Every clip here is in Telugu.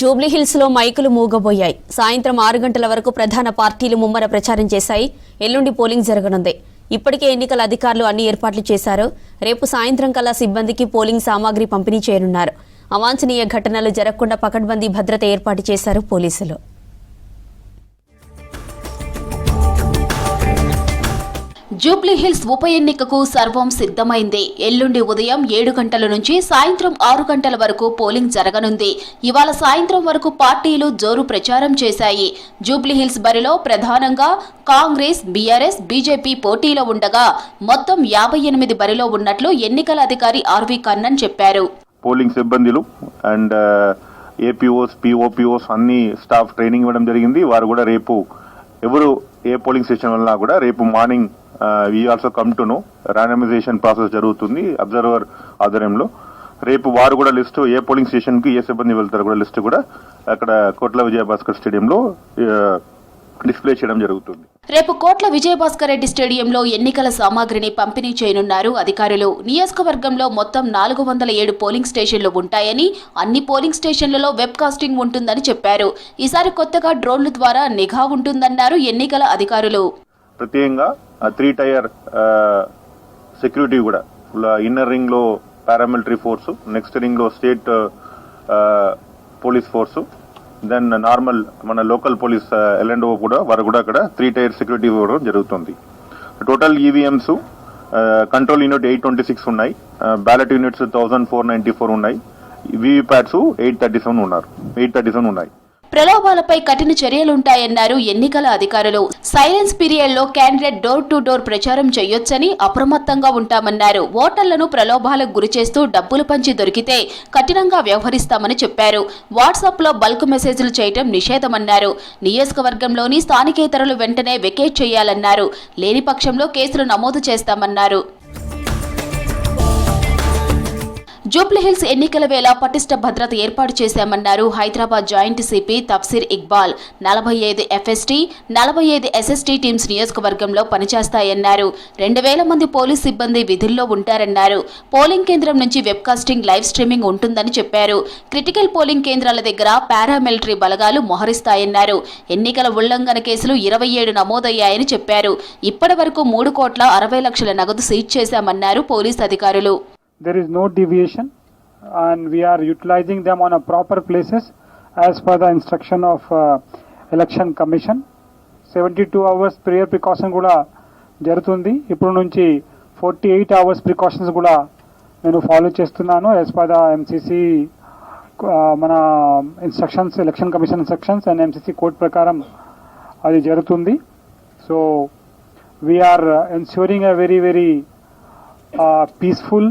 జూబ్లీహిల్స్లో మైకులు మూగబోయాయి. సాయంత్రం ఆరు గంటల వరకు ప్రధాన పార్టీలు ముమ్మర ప్రచారం చేశాయి. ఎల్లుండి పోలింగ్ జరగనుంది. ఇప్పటికే ఎన్నికల అధికారులు అన్ని ఏర్పాట్లు చేశారు. రేపు సాయంత్రం కల్లా సిబ్బందికి పోలింగ్ సామాగ్రి పంపిణీ చేయనున్నారు. అవాంఛనీయ ఘటనలు జరగకుండా పకడ్బందీ భద్రత ఏర్పాటు చేశారు పోలీసులు. జూబ్లీహిల్స్ ఉప ఎన్నికకు సర్వం సిద్ధమైంది. ఎల్లుండి ఉదయం ఏడు గంటల నుంచి సాయంత్రం ఆరు గంటల వరకు పోలింగ్ జరగనుంది. ఇవాళ సాయంత్రం వరకు పార్టీలు జోరు ప్రచారం చేశాయి. జూబ్లీహిల్స్ బరిలో ప్రధానంగా కాంగ్రెస్ బీఆర్ఎస్ బీజేపీ పోటీలో ఉండగా మొత్తం యాభై ఎనిమిది బరిలో ఉన్నట్లు ఎన్నికల అధికారి ఆర్వి కన్నన్ చెప్పారు. పోలింగ్ సిబ్బందిలు అండ్ ఏపీఓస్ పిఓపిఓస్ అన్ని స్టాఫ్ ట్రైనింగ్ ఇవ్వడం జరిగింది. వారు కూడా రేపు ఎవరు ఏ పోలింగ్ స్టేషన్ వల్ల కూడా రేపు morning we also come to know randomization process జరుగుతుంది. అబ్జర్వర్ ఆధ్వర్యంలో. రేపు వారు కూడా లిస్టు ఏ పోలింగ్ స్టేషన్కి ఏ సిబ్బంది వెళ్తారు కూడా లిస్టు కూడా అక్కడ కోట్ల విజయభాస్కర్ స్టేడియంలో డిస్ప్లే చేయడం జరుగుతుంది. రేపు కోట్ల విజయభాస్కర్ రెడ్డి స్టేడియంలో ఎన్నికల సామాగ్రిని పంపిణీ చేయనున్నారు. అధికారులు నియోజకవర్గంలో మొత్తం నాలుగు వందల ఏడు పోలింగ్ స్టేషన్లు ఉంటాయని అన్ని పోలింగ్ స్టేషన్లలో వెబ్ కాస్టింగ్ ఉంటుందని చెప్పారు. ఈసారి కొత్తగా డ్రోన్ల ద్వారా నిఘా ఉంటుందన్నారు ఎన్నికల అధికారులు. ప్రత్యేకంగా త్రీ టైర్ సెక్యూరిటీ కూడా. ఇన్నర్ రింగ్లో పారామిలిటరీ ఫోర్సు నెక్స్ట్ రింగ్లో state police force then normal మన local police L and O కూడా వారు కూడా అక్కడ త్రీ టైర్ సెక్యూరిటీ ఇవ్వడం జరుగుతుంది. Total EVMs control unit eight twenty six ఉన్నాయి. Ballot units thousand four ninety four ఉన్నాయి. వీవీప్యాట్స్ ఎయిట్ థర్టీ సెవెన్ ఉన్నారు. ఎయిట్ థర్టీ సెవెన్ ఉన్నాయి. ప్రలోభాలపై కఠిన చర్యలుంటాయన్నారు ఎన్నికల అధికారులు. సైలెన్స్ పీరియడ్లో క్యాండిడేట్ డోర్ టు డోర్ ప్రచారం చేయొచ్చని అప్రమత్తంగా ఉంటామన్నారు. ఓటర్లను ప్రలోభాలకు గురిచేస్తూ డబ్బులు పంచి దొరికితే కఠినంగా వ్యవహరిస్తామని చెప్పారు. వాట్సాప్లో బల్క్ మెసేజ్లు చేయటం నిషేధమన్నారు. నియోజకవర్గంలోని స్థానికేతరులు వెంటనే వెకేట్ చేయాలన్నారు. లేని పక్షంలో కేసులు నమోదు చేస్తామన్నారు. జూబ్లీహిల్స్ ఎన్నికల వేళ పటిష్ట భద్రత ఏర్పాటు చేశామన్నారు హైదరాబాద్ జాయింట్ సిపి తఫ్సీర్ ఇక్బాల్. నలభై ఐదు ఎఫ్ఎస్టీ నలభై ఐదు ఎస్ఎస్టీ టీమ్స్ నియోజకవర్గంలో పనిచేస్తాయన్నారు. రెండు వేల మంది పోలీస్ సిబ్బంది విధుల్లో ఉంటారన్నారు. పోలింగ్ కేంద్రం నుంచి వెబ్కాస్టింగ్ లైవ్ స్ట్రీమింగ్ ఉంటుందని చెప్పారు. క్రిటికల్ పోలింగ్ కేంద్రాల దగ్గర పారామిలిటరీ బలగాలు మోహరిస్తాయన్నారు. ఎన్నికల ఉల్లంఘన కేసులు ఇరవై ఏడు నమోదయ్యాయని చెప్పారు. ఇప్పటి వరకు మూడు కోట్ల అరవై లక్షల నగదు సీజ్ చేశామన్నారు పోలీస్ అధికారులు. There is no deviation and we are utilizing them on a proper places as per the instruction of uh, election commission 72 hours prayer precaution కూడా జరుగుతుంది ఇప్పుడు నుంచి ఫార్టీ ఎయిట్ అవర్స్ ప్రికాషన్స్ కూడా నేను ఫాలో చేస్తున్నాను యాజ్ పర్ ద ఎంసీసీ మన instructions election commission instructions and MCC code ప్రకారం అది జరుగుతుంది so we're ensuring a very very peaceful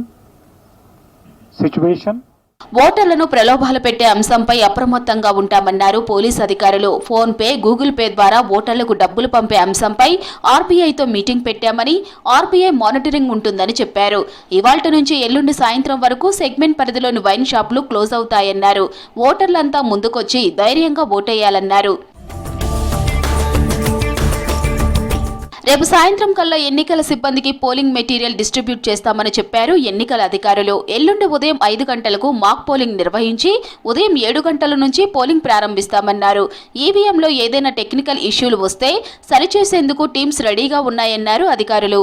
situation ఓటర్లను ప్రలోభాలు పెట్టే అంశంపై అప్రమత్తంగా ఉంటామన్నారు పోలీస్ అధికారులు. ఫోన్ పే గూగుల్ పే ద్వారా ఓటర్లకు డబ్బులు పంపే అంశంపై ఆర్బీఐతో మీటింగ్ పెట్టామని ఆర్బీఐ మానిటరింగ్ ఉంటుందని చెప్పారు. ఇవాల్టి నుంచి ఎల్లుండి సాయంత్రం వరకు సెగ్మెంట్ పరిధిలోని వైన్ షాపులు క్లోజ్ అవుతాయన్నారు. ఓటర్లంతా ముందుకొచ్చి ధైర్యంగా ఓటేయాలన్నారు. రేపు సాయంత్రం కల్లా ఎన్నికల సిబ్బందికి పోలింగ్ మెటీరియల్ డిస్ట్రిబ్యూట్ చేస్తామని చెప్పారు ఎన్నికల అధికారులు. ఎల్లుండి ఉదయం ఐదు గంటలకు మాక్ పోలింగ్ నిర్వహించి ఉదయం ఏడు గంటల నుంచి పోలింగ్ ప్రారంభిస్తామన్నారు. ఈవీఎంలో ఏదైనా టెక్నికల్ ఇష్యూలు వస్తే సరిచేసేందుకు టీమ్స్ రెడీగా ఉన్నాయన్నారు అధికారులు.